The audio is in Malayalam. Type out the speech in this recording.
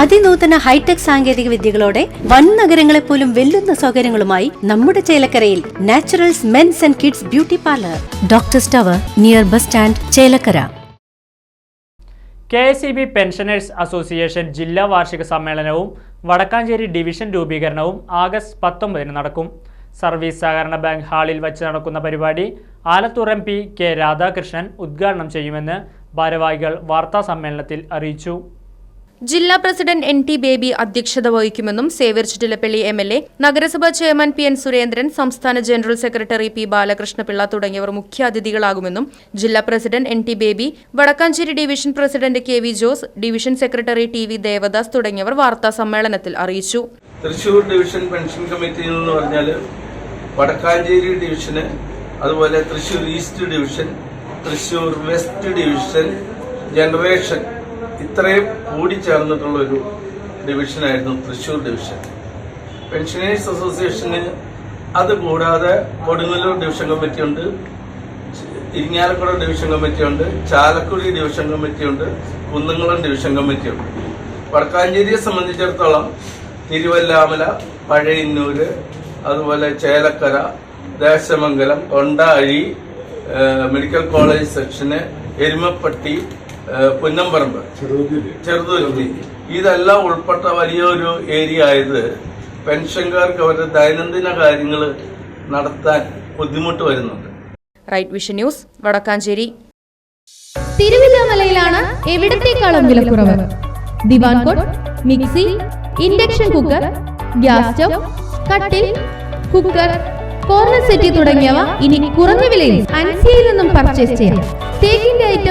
അതിനൂതന ഹൈടെക് സാങ്കേതിക വിദ്യകളോടെ വൻ നഗരങ്ങളെ പോലും വെല്ലുന്ന സൗകര്യങ്ങളുമായി നമ്മുടെ ചേലക്കരയിൽ Naturals men's and kids beauty parlour. Doctor സ്റ്റവർ near bus stand Chelakkara. K S E B pensioners association ജില്ലാ വാർഷിക സമ്മേളനവും വടക്കാഞ്ചേരി ഡിവിഷൻ രൂപീകരണവും ആഗസ്റ്റ് പത്തൊമ്പതിന് നടക്കും. സർവീസ് സഹകരണ ബാങ്ക് ഹാളിൽ വച്ച് നടക്കുന്ന പരിപാടി Alathur M P K Radhakrishnan ഉദ്ഘാടനം ചെയ്യുമെന്ന് ഭാരവാഹികൾ വാർത്താ സമ്മേളനത്തിൽ അറിയിച്ചു. ജില്ലാ പ്രസിഡന്റ് എൻ ടി ബേബി അധ്യക്ഷത വഹിക്കുമെന്നും Xavier Chittilappilly M L A നഗരസഭാ ചെയർമാൻ പി എൻ സുരേന്ദ്രൻ സംസ്ഥാന ജനറൽ സെക്രട്ടറി പി ബാലകൃഷ്ണപിള്ള തുടങ്ങിയവർ മുഖ്യാതിഥികളാകുമെന്നും ജില്ലാ president N T Baby Wadakkanchery division president K V Jose division secretary T V Devadas തുടങ്ങിയവർ വാർത്താ സമ്മേളനത്തിൽ അറിയിച്ചു. തൃശൂർ ഡിവിഷൻ പെൻഷൻ കമ്മിറ്റിയിൽ എന്ന് പറഞ്ഞാൽ വടക്കാഞ്ചേരി ഡിവിഷന് അതുപോലെ Thrissur east division Thrissur west division generation ഇത്രയും കൂടിച്ചേർന്നിട്ടുള്ള ഒരു ഡിവിഷനായിരുന്നു തൃശൂർ ഡിവിഷൻ. പെൻഷനേഴ്സ് അസോസിയേഷന് അത് കൂടാതെ കൊടുങ്ങല്ലൂർ ഡിവിഷൻ കമ്മിറ്റിയുണ്ട് ഇരിങ്ങാലക്കുട ഡിവിഷൻ കമ്മിറ്റിയുണ്ട് ചാലക്കുടി ഡിവിഷൻ കമ്മിറ്റിയുണ്ട് കുന്നംകുളം ഡിവിഷൻ കമ്മിറ്റിയുണ്ട്. വടക്കാഞ്ചേരിയെ സംബന്ധിച്ചിടത്തോളം തിരുവല്ലാമല പഴയന്നൂര് അതുപോലെ ചേലക്കര ദേശമംഗലം കൊണ്ടാഴി മെഡിക്കൽ കോളേജ് സെക്ഷന് എരുമപ്പട്ടി പുന്നമ്പറമ്പ് ചെറുതുരുത്തി. ഇതെല്ലാം ഉൾപ്പെട്ട വലിയൊരു ഏരിയ ആയത് പെൻഷൻകാർക്ക് അവരുടെ ദൈനംദിന കാര്യങ്ങൾ നടത്താൻ ബുദ്ധിമുട്ട് വരുന്നുണ്ട്. Right vision news Wadakkanchery. തിരുവല്ലാമലയിലാണ് എവിടത്തേക്കാളും വിലക്കുറവ്? Divan cot mixie induction cooker gas stove കട്ടിൽ കുക്കർ കോർണർ സെറ്റി തുടങ്ങിയവ ഇനി കുറഞ്ഞ വിലയിൽ അൻസിയയിൽ നിന്നും പർച്ചേസ് ചെയ്യാം. തേക്കിന്റെ